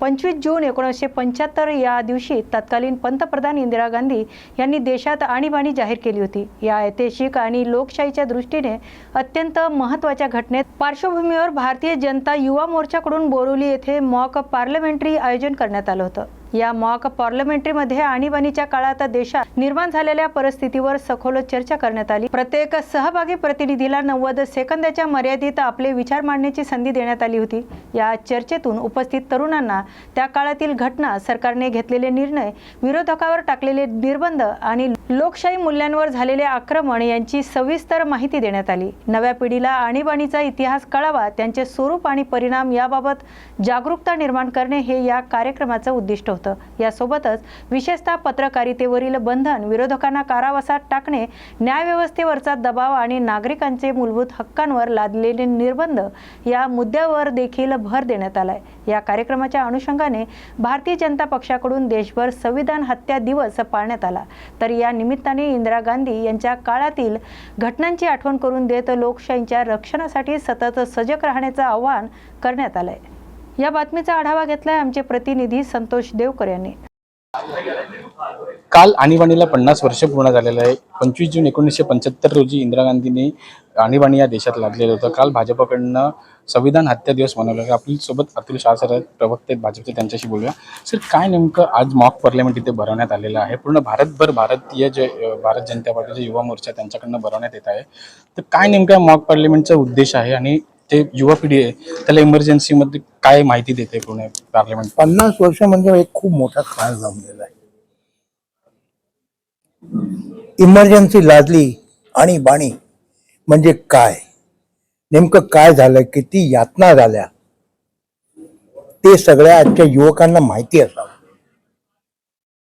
पंचवीस जून एकोणीसशे पंच्याहत्तर या दिवशी तत्कालीन पंतप्रधान इंदिरा गांधी यांनी देशात आणीबाणी जाहीर केली होती. या ऐतिहासिक आणि लोकशाहीच्या दृष्टीने अत्यंत महत्त्वाच्या घटनेत पार्श्वभूमीवर भारतीय जनता युवा मोर्चाकडून बोरिवली येथे मॉक पार्लमेंटरी आयोजन करण्यात आलं होतं. या मॉक पार्लमेंटरीमध्ये आणीबाणीच्या काळात देशात निर्माण झालेल्या परिस्थितीवर सखोल चर्चा करण्यात आली. प्रत्येक सहभागी प्रतिनिधीला नव्वद सेकंदाच्या मर्यादित आपले विचार मांडण्याची संधी देण्यात आली होती. या चर्चेतून उपस्थित तरुणांना त्या काळातील घटना सरकारने घेतलेले निर्णय विरोधकावर टाकलेले निर्बंध आणि लोकशाही मूल्यांवर झालेले आक्रमण यांची सविस्तर माहिती देण्यात आली. नव्या पिढीला आणीबाणीचा इतिहास कळावा त्यांचे स्वरूप आणि परिणाम याबाबत जागरूकता निर्माण करणे हे या कार्यक्रमाचं उद्दिष्ट होतं. यासोबतच विशेषतः पत्रकारितेवरील बंधन विरोधकांना कारावासात टाकणे न्यायव्यवस्थेवरचा दबाव आणि नागरिकांचे मूलभूत हक्कांवर लादलेले निर्बंध या मुद्द्यावर देखील भर देण्यात आलाय. या कार्यक्रमाच्या अनुषंगाने भारतीय जनता पक्षाकडून देशभर संविधान हत्या दिवस पाळण्यात आला. तर या निमित्ताने इंदिरा गांधी यांच्या काळातील घटनांची आठवण करून देत लोकशाहीच्या रक्षणासाठी सतत सजग राहण्याचं आवाहन करण्यात आलंय. या बातमीचा आढावा घेतलाय आमचे प्रतिनिधी संतोष देवकर यांनी. काल आणीबाणीला पन्नास वर्ष पूर्ण झालेलं आहे. पंचवीस जून एकोणीसशे पंच्याहत्तर रोजी इंदिरा गांधींनी आणीबाणी या देशात लादलेलं होतं. काल भाजपाकडनं संविधान हत्या दिवस मनवला आहे सोबत अतुल शाह सर आहेत, प्रवक्ते भाजपचे त्यांच्याशी बोलूया. सर काय नेमकं आज मॉक पार्लमेंट इथे भरवण्यात आलेलं आहे? पूर्ण भारतभर भारतीय जे भारत जनता पार्टीचे युवा मोर्चा त्यांच्याकडनं भरवण्यात येत आहे. तर काय नेमकं मॉक पार्लमेंटचा उद्देश आहे? आणि ते युवा पिढी आहे त्याला इमर्जन्सीमध्ये काय माहिती देते पुणे पार्लमेंट पन्नास वर्ष म्हणजे एक खूप मोठा काळ जमलेला आहे. इमर्जन्सी लादली आणि बाणी म्हणजे काय? नेमकं काय झालं? किती यातना झाल्या? ते सगळ्या आजच्या युवकांना माहिती असावं.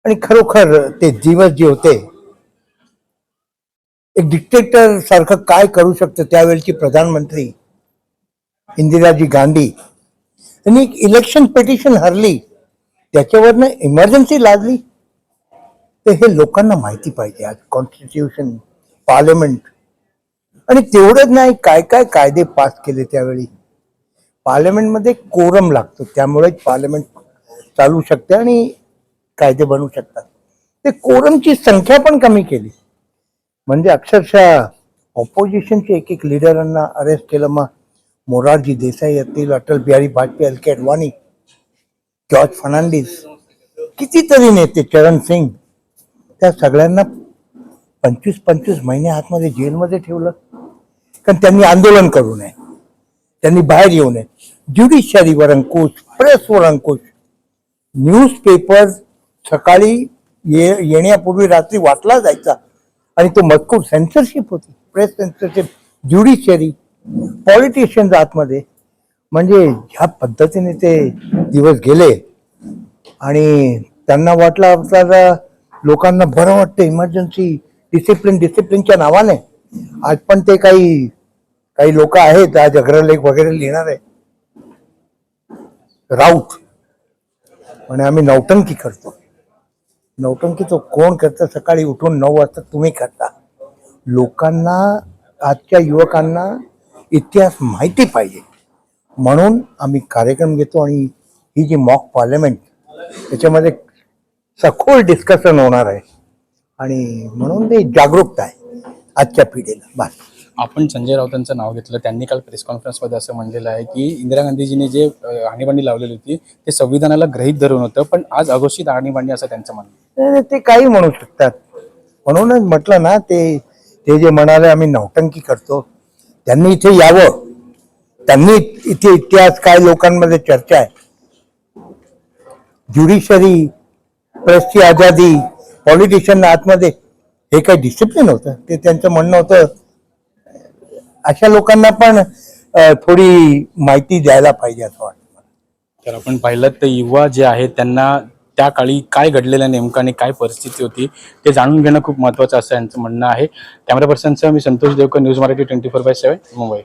आणि खरोखर ते दिवस जे होते एक डिक्टेटर सारखं काय करू शकतं त्यावेळची प्रधानमंत्री इंदिराजी गांधी त्यांनी एक इलेक्शन पिटिशन हरली. त्याच्यावरनं इमर्जन्सी लादली. तर हे लोकांना माहिती पाहिजे. आज कॉन्स्टिट्यूशन पार्लमेंट आणि तेवढंच नाही काय काय कायदे पास केले त्यावेळी. पार्लमेंटमध्ये कोरम लागतो. त्यामुळेच पार्लमेंट चालू शकते आणि कायदे बनवू शकतात. ते कोरमची संख्या पण कमी केली. म्हणजे अक्षरशः ऑपोजिशनचे एक एक लिडरांना अरेस्ट केलं मग. मोरारजी देसाई असतील अटल बिहारी वाजपेयी एल के अडवाणी जॉर्ज फर्नांडिस कितीतरी नेते चरण सिंग त्या सगळ्यांना पंचवीस पंचवीस महिने आतमध्ये जेलमध्ये ठेवलं. कारण त्यांनी आंदोलन करू नये. त्यांनी बाहेर येऊ नये. ज्युडिशरीवर अंकुश प्रेसवर अंकुश न्यूजपेपर सकाळी ये येण्यापूर्वी रात्री वाचला जायचा. आणि तो मजकूर सेन्सरशिप होती. प्रेस सेन्सरशिप ज्युडिशरी पॉलिटिशियन्स आतमध्ये. म्हणजे ह्या पद्धतीने ते दिवस गेले आणि त्यांना वाटलं आपल्याला लोकांना बरं वाटतं इमर्जन्सी डिसिप्लिन डिसिप्लिनच्या नावाने. आज पण ते काही काही लोक आहेत आज अग्रलेख वगैरे लिहिणार आहे राऊत. म्हणजे आम्ही नौटंकी करतो. नौटंकी तो कोण करतं? सकाळी उठून नऊ वाजता तुम्ही करता. लोकांना आजच्या युवकांना इतिहास माहिती पाहिजे. म्हणून आम्ही कार्यक्रम घेतो आणि ही जी मॉक पार्लमेंट त्याच्यामध्ये सखोल डिस्कशन होणार आहे. आणि म्हणून ते जागरूकता आहे आजच्या पिढीला. बस. आपण संजय राऊतांचं नाव घेतलं. त्यांनी काल प्रेस कॉन्फरन्समध्ये असं म्हणलेलं आहे की इंदिरा गांधीजीने जे आणीबाणी लावलेली होती ते संविधानाला ग्रहित धरून होतं पण आज अघोषित आणीबाणी असं त्यांचं म्हणणं ते काही म्हणू शकतात. म्हणूनच म्हटलं ना ते ते जे म्हणाले आम्ही नौटंकी करतो त्यांनी इथे यावं. त्यांनी इथे इतिहास काय लोकांमध्ये चर्चा आहे. ज्युडिशरी प्रेसची आझादी पॉलिटिशियन आतमध्ये हे काही डिसिप्लिन होतं. ते त्यांचं म्हणणं होतं. अशा लोकांना पण थोडी माहिती द्यायला पाहिजे असं वाटतं तर आपण पाहिलं तर युवा जे आहेत त्यांना त्या काळी काय घडलेलं नेमकं आणि काय परिस्थिती होती ते जाणून घेणं खूप महत्त्वाचं असं यांचं म्हणणं आहे. कॅमेरा पर्सनसह मी Santosh Devkar news Marathi twenty four by seven Mumbai.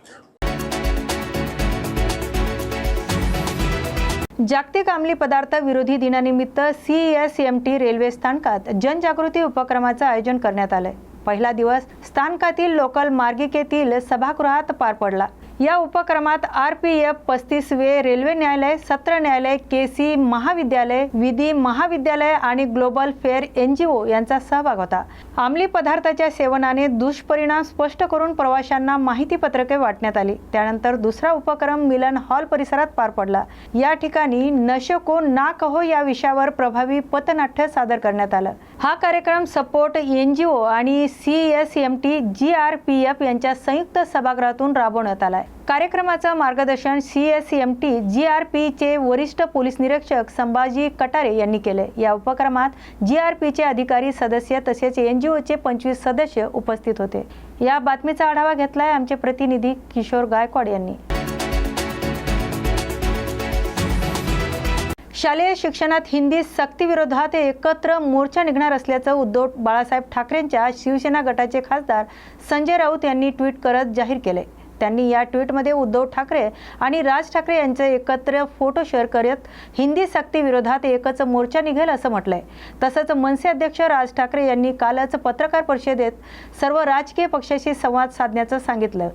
जागतिक अंमली पदार्थ विरोधी दिनानिमित्त C S M T railway स्थानकात जनजागृती उपक्रमाचं आयोजन करण्यात आलंय. पहिला दिवस स्थानकातील लोकल मार्गिकेतील सभागृहात पार पडला. या उपक्रमात आर पी एफ पस्तीसवे रेल्वे न्यायालय सत्र न्यायालय के सी महाविद्यालय विधी महाविद्यालय आणि global fair N G O यांचा सहभाग होता. अंमली पदार्थाच्या सेवनाने दुष्परिणाम स्पष्ट करून प्रवाशांना माहिती पत्रके वाटण्यात आली. त्यानंतर दुसरा उपक्रम मिलन हॉल परिसरात पार पडला. या ठिकाणी नशको ना कहो या विषयावर प्रभावी पथनाट्य सादर करण्यात आलं. हा कार्यक्रम सपोर्ट एन जी ओ आणि C S M T G R P F यांच्या संयुक्त सभागृहातून राबवण्यात आला आलाय कार्यक्रमाचं मार्गदर्शन C S M T G R पीचे वरिष्ठ पोलीस निरीक्षक संभाजी कटारे यांनी केले. या उपक्रमात जी आर पीचे अधिकारी सदस्य तसेच एन जी ओचे पंचवीस सदस्य उपस्थित होते. या बातमीचा आढावा घेतलाय आमचे प्रतिनिधी किशोर गायकवाड यांनी. शालेय शिक्षणात हिंदी सक्तीविरोधात एकत्र मोर्चा निघणार असल्याचं उद्धव बाळासाहेब ठाकरेंच्या शिवसेना गटाचे खासदार संजय राऊत यांनी ट्विट करत जाहीर केले. त्यांनी या ट्विटमध्ये उद्धव ठाकरे आणि राज ठाकरे यांचे एकत्र फोटो शेअर करत हिंदी सक्ती विरोधात एकच मोर्चा निघेल असं म्हटलंय. तसंच मनसे अध्यक्ष राज ठाकरे यांनी कालच पत्रकार परिषदेत सर्व राजकीय पक्षाशी संवाद साधण्याचं सांगितलं.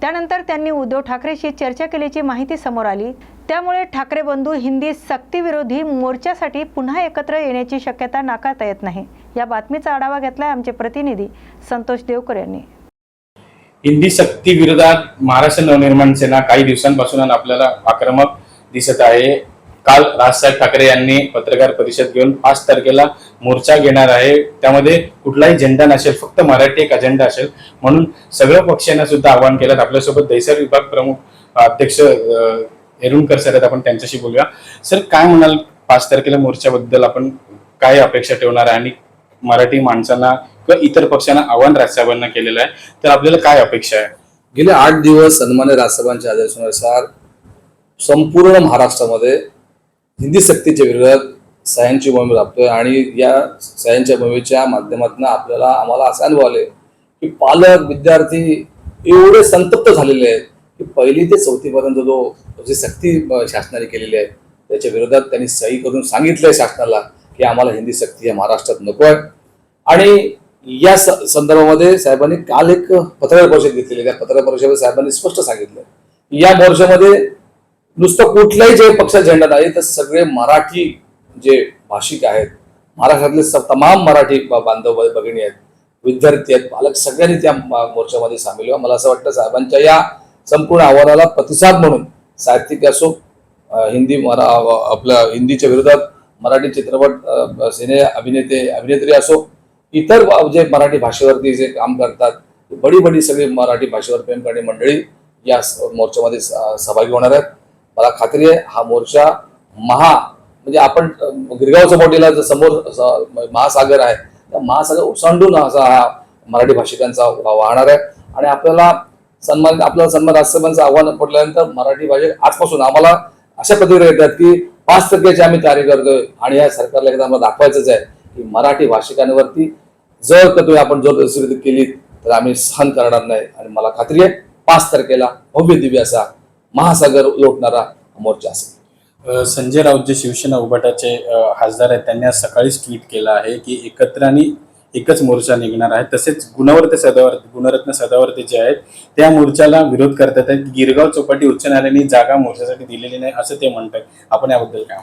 त्यानंतर त्यांनी उद्धव ठाकरेशी चर्चा केल्याची माहिती समोर आली. त्यामुळे ठाकरे बंधू हिंदी सक्तीविरोधी मोर्चासाठी पुन्हा एकत्र येण्याची शक्यता नाकारता येत नाही. या बातमीचा आढावा घेतलाय आमचे प्रतिनिधी संतोष देवकर यांनी. हिंदी सक्ती विरोधात महाराष्ट्र नवनिर्माण सेना काही दिवसांपासून आपल्याला आक्रमक दिसत आहे. काल राजसाहेब ठाकरे यांनी पत्रकार परिषद घेऊन पाच तारखेला मोर्चा घेणार आहे. त्यामध्ये कुठलाही झेंडा नसेल फक्त मराठी एक अजेंडा असेल. म्हणून सगळ्या पक्षांना सुद्धा आवाहन केलं. आपल्यासोबत दैसर विभाग प्रमुख अध्यक्ष एरुणकर सर आहेत. आपण त्यांच्याशी बोलूया. सर काय म्हणाल? पाच तारखेला मोर्चाबद्दल आपण काय अपेक्षा ठेवणार आहे? आणि मराठी माणसांना किंवा इतर पक्षांना आव्हान राजसाहेबांना केलेलं आहे तर आपल्याला काय अपेक्षा आहे? गेले आठ दिवस सन्मान्य राजसाहेबांच्या आदेशानुसार संपूर्ण महाराष्ट्रामध्ये हिंदी सक्तीच्या विरोधात सह्यांची मोहीम राबतोय आणि या सह्यांच्या मोहिमेच्या माध्यमातून आपल्याला आम्हाला असे अनुभव आले की पालक विद्यार्थी एवढे संतप्त झालेले आहेत की पहिली ते चौथीपर्यंत जो जी सक्ती शासनाने केलेली आहे त्याच्या विरोधात त्यांनी सही करून सांगितलंय शासनाला की आम्हाला हिंदी सक्ती या महाराष्ट्रात नको आहे. आणि या स- संदर्भामध्ये साहेबांनी काल एक पत्रकार परिषद घेतलेली त्या पत्रकार परिषदेत साहेबांनी स्पष्ट सांगितलं या मोर्चामध्ये नुसतं कुठलाही जे पक्ष झेंडा नाही तर सगळे मराठी जे भाषिक आहेत महाराष्ट्रातले तमाम मराठी बांधव ब- भगिनी आहेत विद्यार्थी आहेत पालक सगळ्यांनी त्या मोर्चामध्ये सामील व्हा. मला असं वाटतं साहेबांच्या या संपूर्ण आव्हानाला प्रतिसाद म्हणून साहित्यिक असो हिंदी मरा आपल्या हिंदीच्या विरोधात मराठी चित्रपट सिने अभिनेते अभिनेत्री असो इतर जे मराठी भाषेवरती जे काम करतात बडी बडी सगळी मराठी भाषेवर प्रेम करणारी मंडळी या मोर्चामध्ये स- सहभागी होणार आहेत. मला खात्री आहे हा मोर्चा महा म्हणजे आपण गिरगाव चौपाटीला जर समोर महासागर आहे त्या महासागर ओसांडून असा हा मराठी भाषिकांचा वाहणार आहे. आणि आपल्याला सन्मान आपल्याला सन्मान राष्ट्रपतींचं आव्हान पडल्यानंतर मराठी भाषेत आजपासून आम्हाला अशा प्रतिक्रिया येतात की पाच टक्क्याचे आम्ही कार्य करतोय आणि या सरकारला एकदा आम्हाला दाखवायचंच आहे की मराठी भाषिकांवरती जर का तुम्ही आपण जर केली तर आम्ही सहन करणार नाही. आणि मला खात्री आहे पाच तारखेला भव्य दिव्य असा महासागर लोटणारा मोर्चा असेल संजय राऊत जे शिवसेना उभाटाचे खासदार आहेत त्यांनी आज सकाळीच ट्विट केलं आहे की एकत्र आणि एकच मोर्चा निघणार आहे. तसेच गुणवर्ते सदावर गुणरत्न सदावर्ती जे आहेत त्या मोर्चाला विरोध करतात आहेत. गिरगाव चौपाटी उच्च न्यायालयाने जागा मोर्चासाठी दिलेली नाही असं ते म्हणतात आपण याबद्दल काय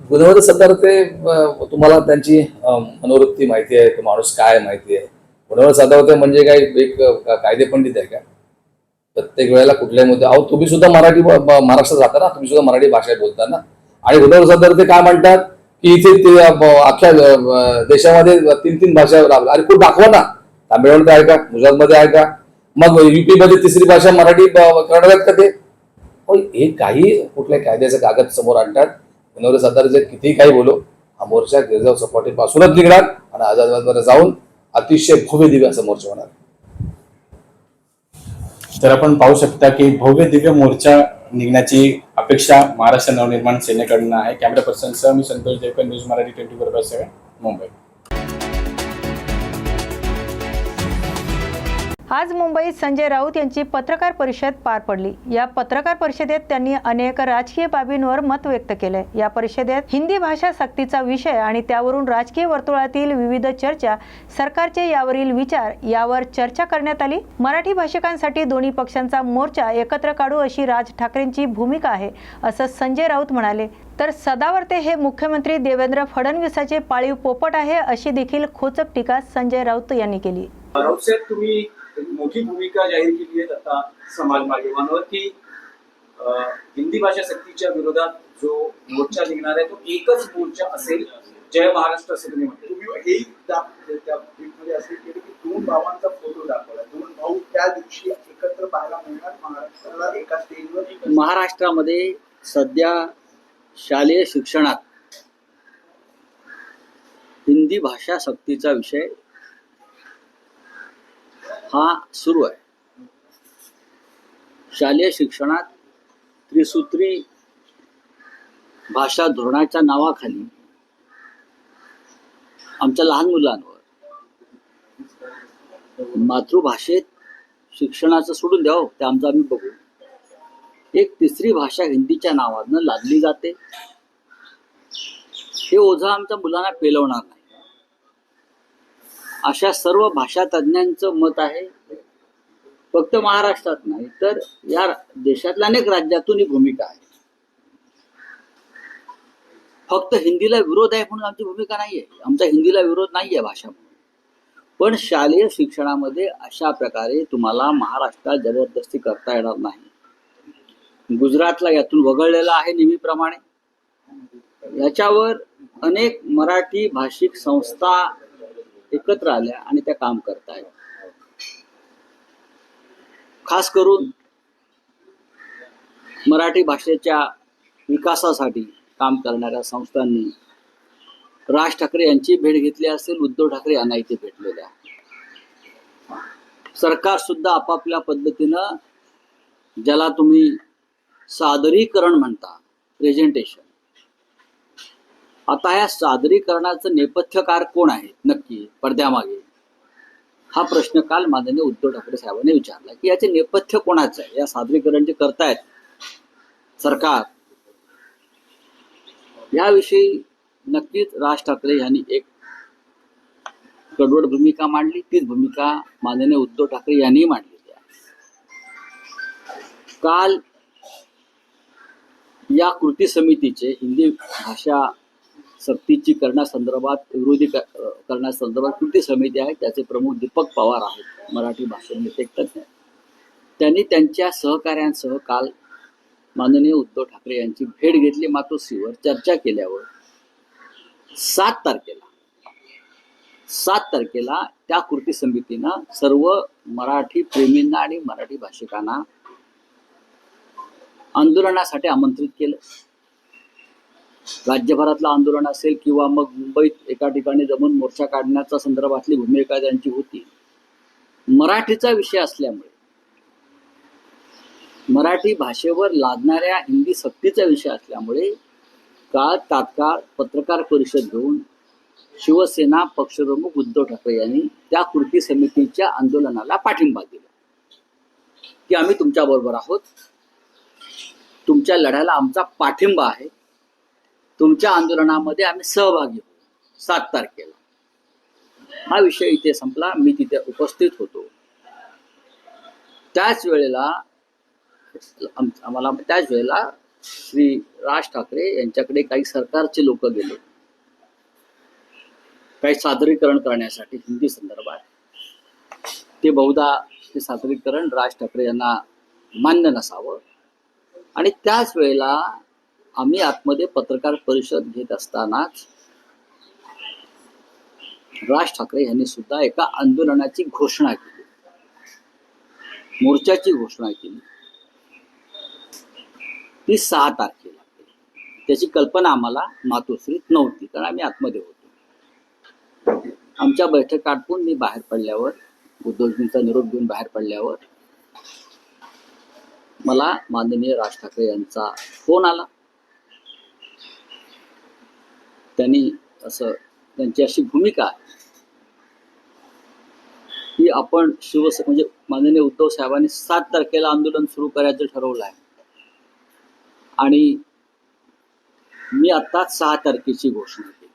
गुणवंत गुणवत्ता ते तुम्हाला त्यांची मनोवृत्ती माहिती आहे तो माणूस काय माहिती आहे. गुणवत्ता सदावते म्हणजे काय एक कायदे पंडित आहे का? प्रत्येक वेळेला कुठल्याही मुद्दे अहो तुम्ही सुद्धा मराठी महाराष्ट्रात राहता ना तुम्ही सुद्धा मराठी भाषा बोलता ना? आणि गुणवंत सत्तर ते काय म्हणतात की इथे ते अख्ख्या देशामध्ये तीन तीन भाषा राबल्या अरे खूप दाखवा ना? तामिळनाडूत आहे का? गुजरातमध्ये आहे का? मग युपी मध्ये तिसरी भाषा मराठी ब- करणार आहेत का ते? हे काही कुठल्या कायद्याचे कागद समोर आणतात विनोद सातारचे कितीही काही बोलो हा मोर्चा गिरजाव सपाटीपासूनच निघणार आणि आझादबादमध्ये जाऊन अतिशय भव्य दिव्य असा मोर्चा होणार. तर आपण पाहू शकता की भव्य दिव्य मोर्चा निघण्याची अपेक्षा महाराष्ट्र नवनिर्माण सेनेकडनं आहे. कॅमेरा पर्सन सह मी Santosh Devkar news Marathi twenty four by seven Mumbai. आज मुंबईत संजय राऊत यांची पत्रकार परिषद पार पडली. या पत्रकार परिषदेत त्यांनी अनेक राजकीय बाबींवर मत व्यक्त केले. या परिषदेत हिंदी भाषा सक्तीचा विषय आणि त्यावरून राजकीय वर्तुळातील विविध चर्चा सरकारचे यावरील विचार यावर चर्चा करण्यात आली. मराठी भाषिकांसाठी दोन्ही पक्षांचा मोर्चा एकत्र काढू अशी राज ठाकरेंची भूमिका आहे असं संजय राऊत म्हणाले. तर सदावर्ते हे मुख्यमंत्री देवेंद्र फडणवीसाचे पाळीव पोपट आहे अशी देखील खोचक टीका संजय राऊत यांनी केली. राऊत साहेब तुम्ही मोठी भूमिका जाहीर केली आहे आता समाज माध्यमांवर की अं, हिंदी भाषा सक्तीच्या विरोधात जो मोर्चा निघणार आहे तो एकच मोर्चा असेल जय महाराष्ट्र असं तुम्ही म्हणतो. तुम्ही हेही त्या- त्या ट्विटमध्ये असे केले की दोन भावांचा फोटो दाखवला. दोन भाऊ त्या दिवशी एकत्र पाहायला मिळणार महाराष्ट्राला एका स्टेजवर महाराष्ट्रामध्ये सध्या शालेय शिक्षणात हिंदी भाषा सक्तीचा विषय हा सुरू आहे. शालेय शिक्षणात त्रिसूत्री भाषा धोरणाच्या नावाखाली आमच्या लहान मुलांवर मातृभाषेत शिक्षणाचं सोडून द्यावं हो, ते आमचं आम्ही बघू. एक तिसरी भाषा हिंदीच्या नावानं लादली जाते. हे ओझं आमच्या मुलांना पेलवणार नाही. अशा सर्व भाषा तज्ज्ञांचं मत आहे. फक्त महाराष्ट्रात नाही तर या देशातल्या अनेक राज्यातून ही भूमिका आहे. फक्त हिंदीला विरोध आहे म्हणून आमची भूमिका नाहीये. आमचा हिंदीला विरोध नाहीये भाषा म्हणून. पण शालेय शिक्षणामध्ये अशा प्रकारे तुम्हाला महाराष्ट्रात जबरदस्ती करता येणार नाही. गुजरातला यातून वगळलेला आहे नेहमीप्रमाणे. याच्यावर अनेक मराठी भाषिक संस्था एकत्र आल्या आणि त्या काम करतायत. खास करून मराठी भाषेच्या विकासासाठी काम करणाऱ्या संस्थांनी राज ठाकरे यांची भेट घेतली असेल उद्धव ठाकरे यांना इथे भेटलेल्या. सरकार सुद्धा आपापल्या पद्धतीनं ज्याला तुम्ही सादरीकरण म्हणता प्रेझेंटेशन आता या सादरीकरणाचं नेपथ्यकार कोण आहे? नक्की पडद्यामागे. हा प्रश्न काल माननीय उद्धव ठाकरे साहेबांनी विचारला की याचे नेपथ्य कोणाचं आहे? या सादरीकरण जे करतायत सरकार. याविषयी नक्कीच राज ठाकरे यांनी एक कडवड भूमिका मांडली. तीच भूमिका माननीय उद्धव ठाकरे यांनी मांडलेली आहे काल या कृती समितीचे हिंदी भाषा सक्तीची करण्यासंदर्भात विरोधी करण्यासंदर्भात कृती समिती आहे? त्याचे प्रमुख दीपक पवार आहेत मराठी भाषेमध्ये एक तज्ज्ञ. त्यांनी त्यांच्या सहकाऱ्यांसह काल माननीय उद्धव ठाकरे यांची भेट घेतली. मातोश्रीवर चर्चा केल्यावर सात तारखेला सात तारखेला त्या कृती समितीनं सर्व मराठी प्रेमींना आणि मराठी भाषिकांना आंदोलनासाठी आमंत्रित केलं. राज्यभरातलं आंदोलन असेल किंवा मग मुंबईत एका ठिकाणी जमून मोर्चा काढण्याच्या संदर्भातली भूमिका त्यांची होती मराठीचा विषय असल्यामुळे. मराठी भाषेवर लादणाऱ्या हिंदी सक्तीचा विषय असल्यामुळे काल तात्काळ पत्रकार परिषद घेऊन शिवसेना पक्षप्रमुख उद्धव ठाकरे यांनी त्या कृती समितीच्या आंदोलनाला पाठिंबा दिला. की आम्ही तुमच्या बरोबर आहोत. तुमच्या लढ्याला आमचा पाठिंबा आहे. तुमच्या आंदोलनामध्ये आम्ही सहभागी होऊ. सात तारखेला. हा विषय इथे संपला. मी तिथे उपस्थित होतो. त्याच वेळेला आम्हाला त्याच वेळेला श्री राज ठाकरे यांच्याकडे काही सरकारचे लोक गेले. काही सादरीकरण करण्यासाठी हिंदी संदर्भात ते बहुधा ते सादरीकरण राज ठाकरे यांना मान्य नसावं. आणि त्याच वेळेला आम्ही आतमध्ये पत्रकार परिषद घेत असतानाच राज ठाकरे यांनी सुद्धा एका आंदोलनाची घोषणा केली. मोर्चाची घोषणा केली. ती सहा तारखेला त्याची कल्पना आम्हाला मातोश्रीत नव्हती कारण आम्ही आतमध्ये होतो. आमच्या बैठक आटपून मी बाहेर पडल्यावर उद्धवजींचा निरोप घेऊन बाहेर पडल्यावर मला माननीय राज ठाकरे यांचा फोन आला. त्यांनी असं त्यांची अशी भूमिका की आपण शिव म्हणजे माननीय उद्धव साहेबांनी सात तारखेला आंदोलन सुरू करायचं ठरवलं आहे. आणि मी आत्ताच सहा तारखेची घोषणा केली.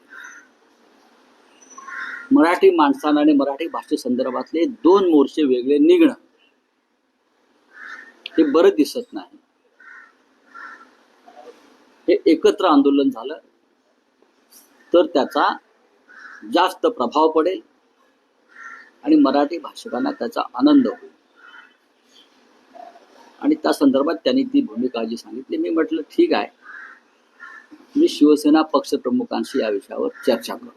मराठी माणसानं आणि मराठी भाषेसंदर्भातले दोन मोर्चे वेगळे निघणं हे बरं दिसत नाही. हे एकत्र आंदोलन झालं तर त्याचा जास्त प्रभाव पडेल. आणि मराठी भाषकांना त्याचा आनंद होईल. आणि त्या संदर्भात त्यांनी ती भूमिका जी सांगितली मी म्हटलं ठीक आहे. मी शिवसेना पक्षप्रमुखांशी या विषयावर चर्चा करतो.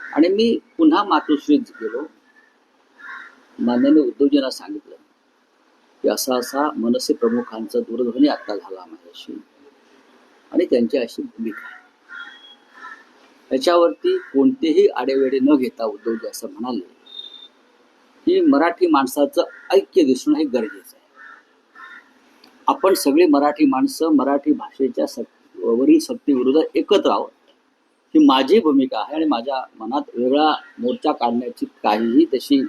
आणि मी पुन्हा मातोश्रीत गेलो. मान्याने उद्धवजींना सांगितलं की असा असा मनसे प्रमुखांचा दूरध्वनी आता झाला माझ्याशी आणि त्यांची अशी भूमिका याच्यावरती त्याच्यावरती कोणतेही आडेवेडे न घेता उद्धवजी असं म्हणाले की मराठी माणसाचं ऐक्य दिसणं हे गरजेचं आहे. आपण सगळी मराठी माणसं मराठी भाषेच्या सक वरील सक्तीविरुद्ध एकत्र आहोत. ही माझी भूमिका आहे आणि माझ्या मनात वेगळा मोर्चा काढण्याची काहीही तशी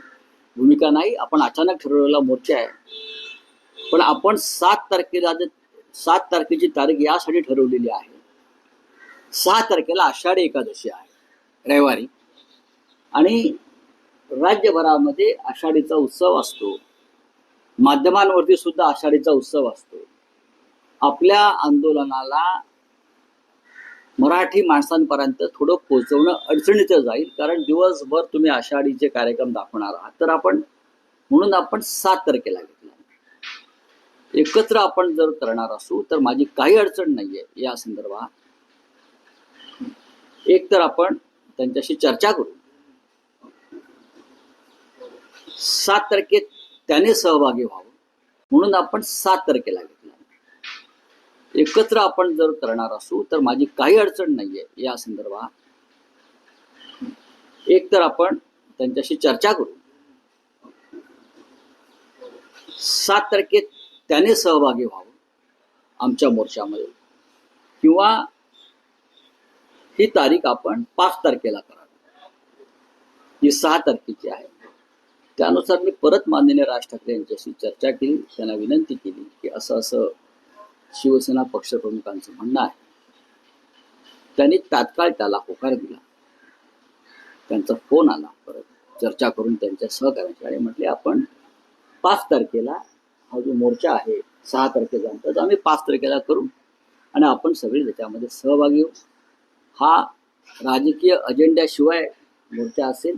भूमिका नाही. आपण अचानक ठरवलेला मोर्चा आहे. पण आपण सात तारखेला सात तारखेची तारीख यासाठी ठरवलेली आहे. सहा तारखेला आषाढी एकादशी आहे रविवारी. आणि राज्यभरामध्ये आषाढीचा उत्सव असतो. माध्यमांवरती सुद्धा आषाढीचा उत्सव असतो. आपल्या आंदोलनाला मराठी माणसांपर्यंत थोडं पोचवणं अडचणीचं जाईल कारण दिवसभर तुम्ही आषाढीचे कार्यक्रम दाखवणार आहात. तर आपण म्हणून आपण सात तारखेला घेतला. एकत्र आपण जर करणार असू तर माझी काही अडचण नाहीये. या संदर्भात एक तर आपण त्यांच्याशी चर्चा करू. सात तारखेत त्याने सहभागी व्हावं म्हणून आपण सात तारखेला घेतला. एकत्र आपण जर करणार असू तर माझी काही अडचण नाहीये या संदर्भात. एक तर आपण त्यांच्याशी चर्चा करू. सात तारखेत त्याने सहभागी व्हावं आमच्या मोर्चामध्ये. किंवा ही तारीख आपण पाच तारखेला करावी. ही सहा तारखेची आहे. त्यानुसार मी परत माननीय राज ठाकरे यांच्याशी चर्चा केली. त्यांना विनंती केली की असं असं शिवसेना पक्षप्रमुखांचं म्हणणं आहे. त्यांनी तात्काळ त्याला होकार दिला. त्यांचा फोन आला. परत चर्चा करून त्यांच्या सहकार्याची आणि म्हटले आपण पाच तारखेला हा जो मोर्चा आहे सहा तारखेचा आम्ही पाच तारखेला करू आणि आपण सगळे त्याच्यामध्ये सहभागी होऊ. हा राजकीय अजेंड्याशिवाय मोर्चा असेल.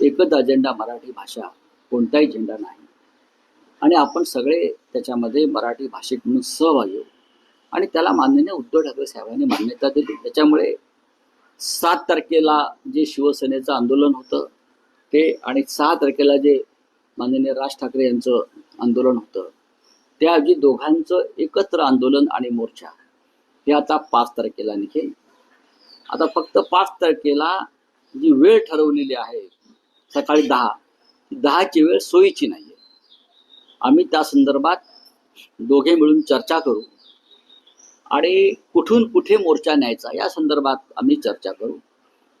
एकच अजेंडा मराठी भाषा कोणताही झेंडा नाही. आणि आपण सगळे त्याच्यामध्ये मराठी भाषिक म्हणून सहभागी होऊ आणि त्याला माननीय उद्धव ठाकरे साहेबांनी मान्यता दिली. त्याच्यामुळे सात तारखेला जे शिवसेनेचं आंदोलन होतं ते आणि सहा तारखेला जे माननीय राज ठाकरे यांचं आंदोलन होतं त्याऐवजी दोघांचं एकत्र आंदोलन आणि मोर्चा. हे आता पाच तारखेला निघेल आता फक्त पाच तारखेला जी वेळ ठरवलेली आहे सकाळी दहा दहाची वेळ सोयीची नाही आहे आम्ही त्या संदर्भात दोघे मिळून चर्चा करू आणि कुठून कुठे मोर्चा न्यायचा या संदर्भात आम्ही चर्चा करू.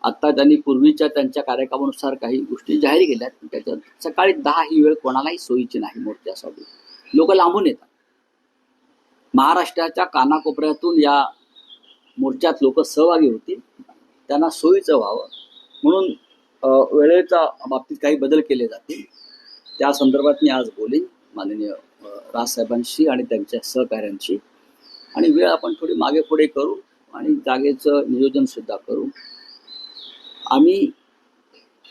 आत्ता त्यांनी पूर्वीच्या त्यांच्या कार्यक्रमानुसार काही गोष्टी जाहीर केल्यात त्याच्यात सकाळी दहा ही वेळ कोणालाही सोयीची नाही मोर्चासाठी. लोक लांबून येतात. महाराष्ट्राच्या कानाकोपऱ्यातून या मोर्चात लोक सहभागी होतील. त्यांना सोयीचं व्हावं. म्हणून वेळेच्या बाबतीत काही बदल केले जातील. त्या संदर्भात मी आज बोलेन माननीय राजसाहेबांशी आणि त्यांच्या सहकाऱ्यांशी. आणि वेळ आपण थोडी मागे पुढे करू आणि जागेचं नियोजनसुद्धा करू. आम्ही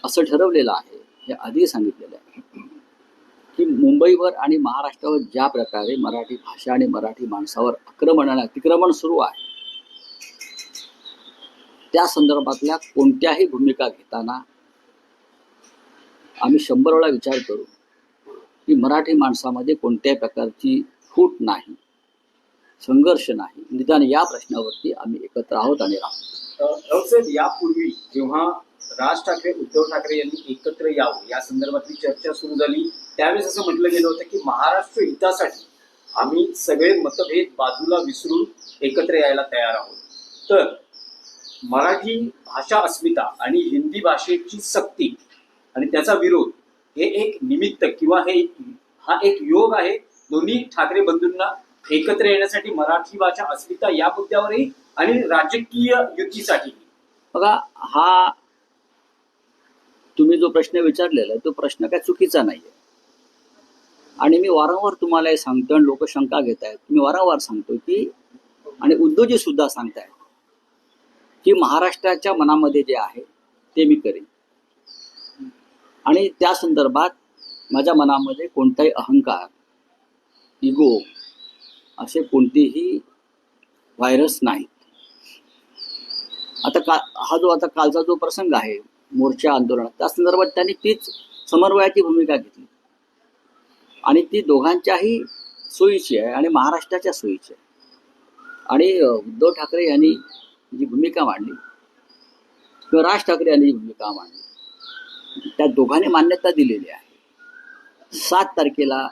असं ठरवलेलं आहे हे आधी सांगितलेलं आहे. की मुंबईवर आणि महाराष्ट्रावर ज्या प्रकारे मराठी भाषा आणि मराठी माणसावर आक्रमण आणि अतिक्रमण सुरू आहे त्या संदर्भातल्या कोणत्याही भूमिका घेताना आम्ही शंभर वेळा विचार करू की मराठी माणसामध्ये कोणत्याही प्रकारची फूट नाही संघर्ष नाही. निदान या प्रश्नावरती आम्ही एकत्र आहोत आणि राहतो यापूर्वी जेव्हा राज ठाकरे उद्धव ठाकरे यांनी एकत्र यावं. या संदर्भातली चर्चा सुरू झाली. त्यावेळेस असं म्हटलं गेलं होतं की महाराष्ट्र हितासाठी आम्ही सगळे मतभेद बाजूला विसरून एकत्र यायला तयार आहोत. तर मराठी भाषा अस्मिता आणि हिंदी भाषेची सक्ती आणि त्याचा विरोध हे एक निमित्त किंवा हे हा एक योग आहे. दोन्ही ठाकरे बंधूंना एकत्र येण्यासाठी मराठी भाषा अस्मिता या मुद्द्यावरही आणि राजकीय युतीसाठी. बघा हा तुम्ही जो प्रश्न विचारलेला आहे तो प्रश्न काय चुकीचा नाही आहे आणि मी वारंवार तुम्हाला हे सांगतो आणि लोक शंका घेत आहेत मी वारंवार सांगतो की आणि उद्योजी सुद्धा सांगतायत की महाराष्ट्राच्या मनामध्ये जे आहे ते मी करेन. आणि त्या संदर्भात माझ्या मनामध्ये कोणताही अहंकार इगो असे कोणतेही व्हायरस नाहीत. आता का हा जो आता कालचा जो प्रसंग आहे मोर्चा आंदोलनात त्या संदर्भात त्यांनी तीच समन्वयाची भूमिका घेतली. आणि ती दोघांच्याही सोयीची आहे आणि महाराष्ट्राच्या सोयीची आहे. आणि उद्धव ठाकरे यांनी जी भूमिका मांडली किंवा राज ठाकरे यांनी जी भूमिका मांडली त्या दोघांनी मान्यता दिलेली आहे. सात तारखेला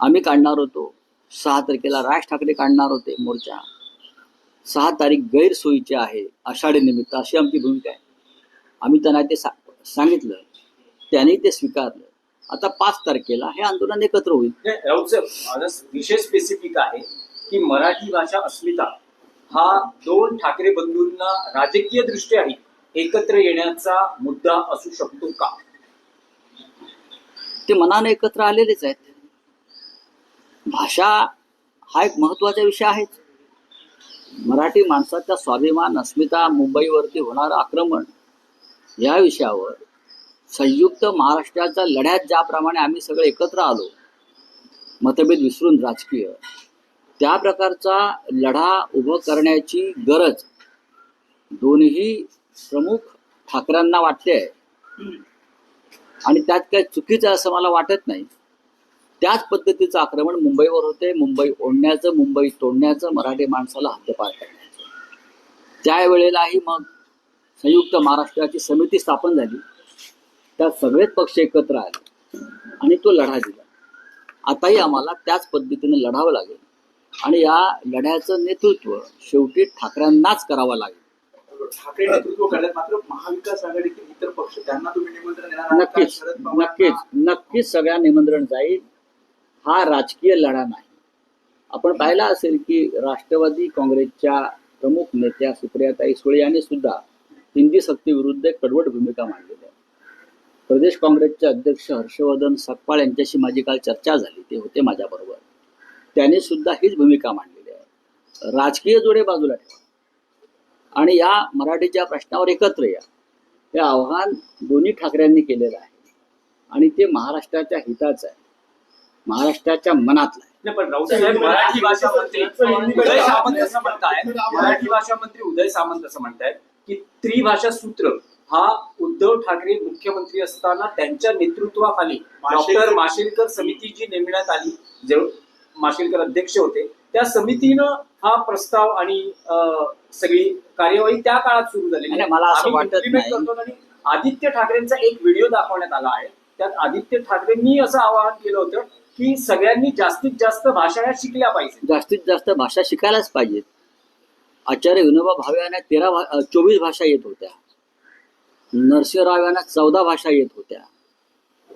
आम्ही काढणार होतो. सहा तारखेला राज ठाकरे काढणार होते मोर्चा. सहा तारीख गैरसोयीची आहे आषाढी निमित्त अशी आमची भूमिका आहे. आम्ही त्यांना ते सा सांगितलं त्यांनी ते स्वीकारलं. आता पाच तारखेला हे आंदोलन एकत्र होईल. विषय स्पेसिफिक आहे की मराठी भाषा अस्मिता हा दोन ठाकरे बंधूंना राजकीय दृष्ट्याही एकत्र येण्याचा मुद्दा असू शकतो का? ते मनाने एकत्र आलेलेच आहेत. भाषा हा एक महत्त्वाचा विषय आहेच. मराठी माणसाचा स्वाभिमान अस्मिता मुंबईवरती होणारं आक्रमण या विषयावर संयुक्त महाराष्ट्राच्या लढ्यात ज्याप्रमाणे आम्ही सगळे एकत्र आलो मतभेद विसरून राजकीय त्या प्रकारचा लढा उभं करण्याची गरज दोन्ही प्रमुख ठाकऱ्यांना वाटते आहे. आणि त्यात काही चुकीचं असं मला वाटत नाही. त्याच पद्धतीचं आक्रमण मुंबईवर होते. मुंबई ओढण्याचं मुंबई तोडण्याचं मराठी माणसाला हद्दपार करण्याचं. त्यावेळेलाही मग संयुक्त महाराष्ट्राची समिती स्थापन झाली. त्यात सगळेच पक्ष एकत्र आले आणि तो लढा दिला. आताही आम्हाला त्याच पद्धतीने लढावं लागेल आणि या लढ्याचं नेतृत्व शेवटी ठाकऱ्यांनाच करावं लागेल. ठाकरे नेतृत्व करण्यात मात्र महाविकास आघाडीतील इतर पक्ष त्यांना तुम्ही निमंत्रण देणार आहात का? नक्कीच नक्कीच नक्कीच सगळ्या निमंत्रण जाईल. हा राजकीय लढा नाही. आपण पाहिला असेल की राष्ट्रवादी काँग्रेसच्या प्रमुख नेत्या सुप्रियाताई सुळे यांनी सुद्धा हिंदी सक्तीविरुद्ध एक कडवट भूमिका मांडलेली आहे. प्रदेश काँग्रेसचे अध्यक्ष हर्षवर्धन सकपाळ यांच्याशी माझी काल चर्चा झाली ते होते माझ्याबरोबर. त्यांनी सुद्धा हीच भूमिका मांडलेली आहे. राजकीय जोडे बाजूला ठेवा. आणि या मराठीच्या प्रश्नावर एकत्र या. हे आव्हान दोन्ही ठाकरेंनी केलेलं आहे. आणि ते महाराष्ट्राच्या हिताचं आहे. महाराष्ट्राच्या मनातलं आहे. नाही पण राऊत साहेब मराठी भाषा मंत्री उदय सामंत असं म्हणतायत. मराठी भाषा मंत्री उदय सामंत असं म्हणतायत. की त्रिभाषा सूत्र हा उद्धव ठाकरे मुख्यमंत्री असताना त्यांच्या नेतृत्वाखाली डॉक्टर माशेलकर समिती जी नेमण्यात आली. जे माशेलकर अध्यक्ष होते. त्या समितीनं हा प्रस्ताव आणि अं, सगळी कार्यवाही त्या काळात सुरू झाली मला असं वाटत आदित्य ठाकरेंचा एक व्हिडिओ दाखवण्यात आला आहे. त्यात आदित्य ठाकरेंनी असं आवाहन केलं होतं की सगळ्यांनी जास्तीत जास्त भाषा या शिकल्या पाहिजे जास्तीत जास्त भाषा शिकायलाच पाहिजेत. आचार्य विनोबा भावे यांना तेरा भा चोवीस भाषा येत होत्या. नरसिंहराव यांना चौदा भाषा येत होत्या.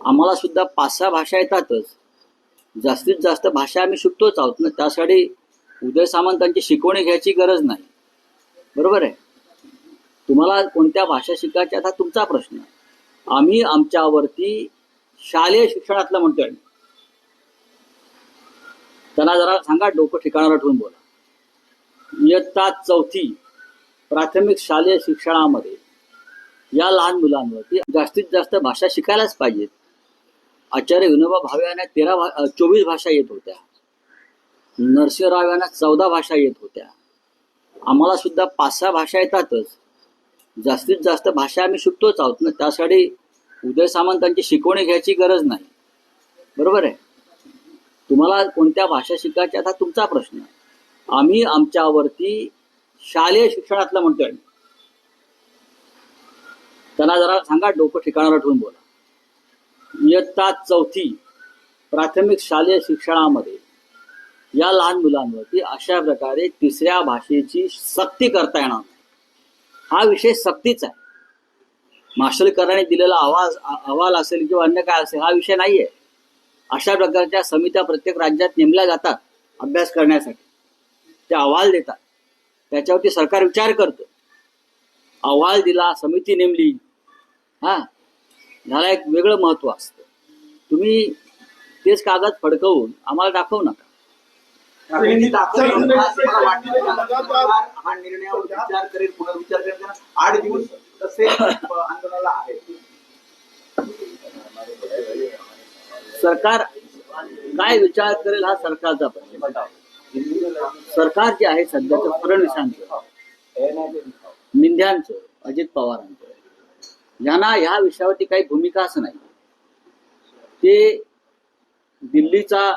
आम्हाला सुद्धा पाच सहा भाषा येतातच. जास्तीत जास्त भाषा आम्ही शिकतोच आहोत ना. त्यासाठी उदय सामंतांची शिकवणी घ्यायची गरज नाही. बरोबर आहे? तुम्हाला कोणत्या भाषा शिकायच्या हा तुमचा प्रश्न आम्ही आमच्यावरती शालेय शिक्षणातलं म्हणतोय त्यांना जरा सांगा डोकं ठिकाणावर ठेवून बोला. इयत्ता चौथी प्राथमिक शालेय शिक्षणामध्ये या लहान मुलांवरती जास्तीत जास्त भाषा शिकायलाच पाहिजेत आचार्य विनोबा भावे यांना तेरा भा चोवीस भाषा येत होत्या. नरसिंहराव यांना चौदा भाषा येत होत्या. आम्हाला सुद्धा पाच सहा भाषा येतातच. जास्तीत जास्त भाषा आम्ही शिकतोच आहोत. ना त्यासाठी उदय सामंतांची शिकवणी घ्यायची गरज नाही. बरोबर आहे? तुम्हाला कोणत्या भाषा शिकायच्या हा तुमचा प्रश्न आहे. आम्ही आमच्यावरती शालेय शिक्षणातलं म्हणतोय. त्यांना जरा सांगा डोकं ठिकाणावर ठेवून बोला. इयत्ता चौथी प्राथमिक शालेय शिक्षणामध्ये या लहान मुलांवरती अशा प्रकारे तिसऱ्या भाषेची सक्ती करता येणार नाही. हा विषय सक्तीचा आहे. माशेलकरांनी दिलेला आवाज अहवाल असेल किंवा अन्य काय असेल हा विषय नाहीये. अशा प्रकारच्या समित्या प्रत्येक राज्यात नेमल्या जातात अभ्यास करण्यासाठी. ते अहवाल देतात. त्याच्यावरती सरकार विचार करतं. अहवाल दिला समिती नेमली. हा? ह्याला एक वेगळं महत्त्व असतं. तुम्ही तेच कागद फडकवून आम्हाला दाखवू नका. हा निर्णयावर विचार करेल पुनर्विचार करेल कारण आठ दिवस तसे आंदोलनाला आहे सरकार काय विचार करेल हा सरकारचा प्रश्न. सरकार जे आहे सध्याचं फडणवीसांचं मिंध्यांचं अजित पवारांचं यांना ह्या विषयावरती काही भूमिकाच नाही. ते दिल्लीचा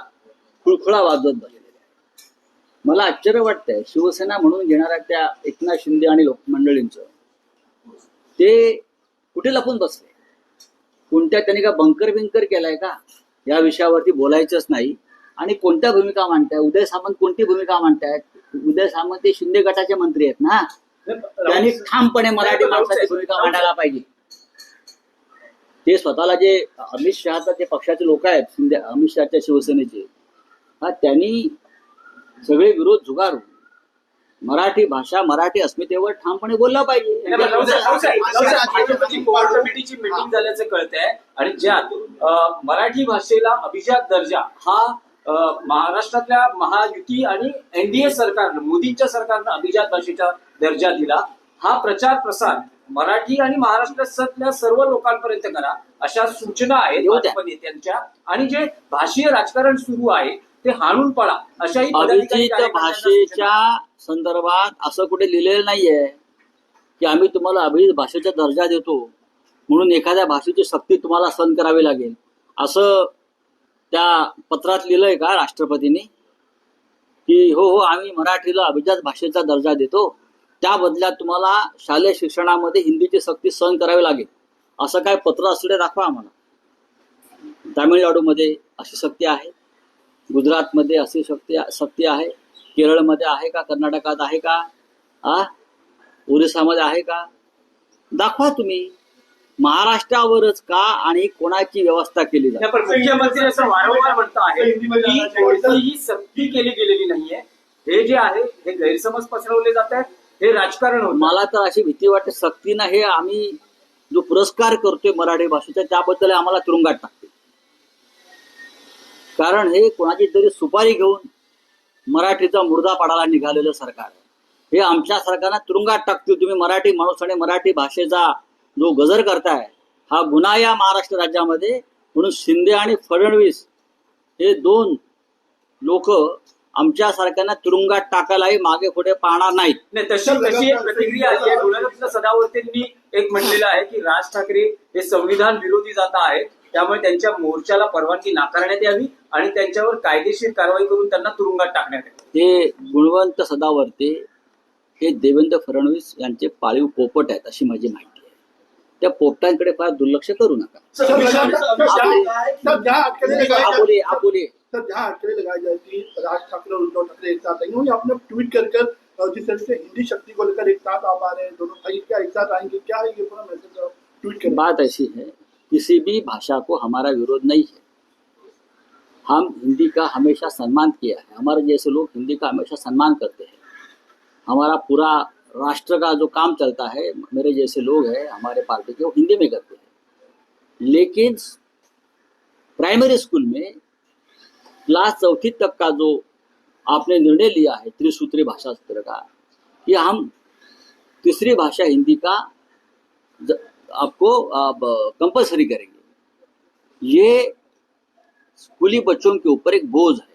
खुळखुळा वाजवत बसलेले आहे. मला आश्चर्य वाटतंय शिवसेना म्हणून घेणाऱ्या त्या एकनाथ शिंदे आणि लोकमंडळींचं ते कुठे लपून बसले? कोणत्या त्यांनी का बंकर बिंकर केलाय का? या विषयावरती बोलायचंच नाही. आणि कोणत्या भूमिका मांडताय? उदय सामंत कोणती भूमिका मांडतायत? उदय सामंत हे शिंदे गटाचे मंत्री आहेत ना? त्यांनी ठामपणे मराठी माणसाची भूमिका मांडायला पाहिजे. ते स्वतःला जे अमित शहाचा ते पक्षाचे लोक आहेत शिंदे अमित शहाच्या शिवसेनेचे हा त्यांनी सगळे विरोध झुगारून मराठी भाषा मराठी अस्मितेवर ठामपणे बोलला पाहिजे. भाजपची कळतंय. आणि ज्यात मराठी भाषेला अभिजात दर्जा हा महाराष्ट्रातल्या महायुती आणि एनडीए सरकारनं मोदींच्या सरकारनं अभिजात भाषेचा दर्जा दिला. हा प्रचार प्रसार मराठी आणि महाराष्ट्रातल्या सर्व लोकांपर्यंत करा अशा सूचना आहेत नेत्यांच्या. आणि जे भाषीय राजकारण सुरू आहे ते हाणून पडा अशाही भाषेच्या संदर्भात असं कुठे लिहिलेलं नाहीये की आम्ही तुम्हाला अभिजित भाषेचा दर्जा देतो म्हणून एखाद्या भाषेची सक्ती तुम्हाला सहन करावी लागेल. असं त्या पत्रात लिहिलंय का राष्ट्रपतींनी? की हो हो आम्ही मराठीला अभिजात भाषेचा दर्जा देतो. त्या बदल्यात तुम्हाला शालेय शिक्षणामध्ये हिंदीची सक्ती सहन करावी लागेल. असं काय पत्र असले दाखवा आम्हाला. तामिळनाडूमध्ये अशी सक्ती आहे. गुजरातमध्ये अशी शक्ती सक्ती आहे. केरळमध्ये आहे का? कर्नाटकात आहे का? आ? ओरिसामध्ये आहे का? दाखवा तुम्ही. महाराष्ट्रावरच का आणि कोणाची व्यवस्था केली जाते? मुख्यमंत्री असं वारंवार म्हणत आहे की कोणतीही सक्ती केली गेलेली नाहीये. हे जे आहे हे गैरसमज पसरवले जात आहेत. हे राजकारण मला तर अशी भीती वाटते सक्तीनं हे आम्ही जो पुरस्कार करतोय मराठी भाषेचा त्याबद्दल आम्हाला तुरुंगात टाकते. कारण हे कोणाची तरी सुपारी घेऊन मराठीचा मुर्दा पाडायला निघालेलं सरकार आहे. हे आमच्या सरकारनं तुरुंगात टाकतील तुम्ही मराठी माणूस आणि मराठी भाषेचा जो गजर करताय हा गुन्हा या महाराष्ट्र राज्यामध्ये म्हणून शिंदे आणि फडणवीस हे दोन लोक आमच्या सरकारनं तुरुंगात टाकायलाही मागे पुढे पाहणार नाहीत. नाही तशी तशी एक प्रतिक्रिया आली आहे. गुणरत्न सदावर्तेंनी एक म्हणलेलं आहे की राज ठाकरे हे संविधान विरोधी जाता आहेत. त्यामुळे त्यांच्या मोर्चाला परवानगी नाकारण्यात यावी आणि त्यांच्यावर कायदेशीर कारवाई करून त्यांना तुरुंगात टाकण्यात यावे. हे गुणवंत सदावर्ते हे देवेंद्र फडणवीस यांचे पाळीव पोपट आहेत अशी माझी माहिती. त्या पोपटांकडे फार दुर्लक्ष करू नका. सर, विशाल, सर, जहाँ- अटकलें लगाई आप जा- बोलिए आप बोलिए सर जहाँ अटकलें लगाई जाए कि राज ठाकरे और उद्धव ठाकरे एक साथ आएँगे वही आपने ट्वीट कर कर जिस तरह से हिंदी शक्ति को लेकर एक साथ आ रहे हैं दोनों भाई क्या एक साथ आएँगे क्या है ये पूरा मैसेज ट्वीट करें। बात ऐसी है किसी भी भाषा को हमारा विरोध नहीं है। हम हिंदी का हमेशा सम्मान किया है। हमारे जैसे लोग हिंदी का हमेशा सम्मान करते हैं। हमारा पूरा राष्ट्र का जो काम चलता है, मेरे जैसे लोग हैं, हमारे पार्टी के, वो हिंदी में करते हैं। लेकिन प्राइमरी स्कूल में क्लास चौथी तक का जो आपने निर्णय लिया है, त्रिसूत्री भाषा सूत्र का, कि हम तीसरी भाषा हिंदी का आपको कंपलसरी करेंगे। ये स्कूली बच्चों के ऊपर एक बोझ है।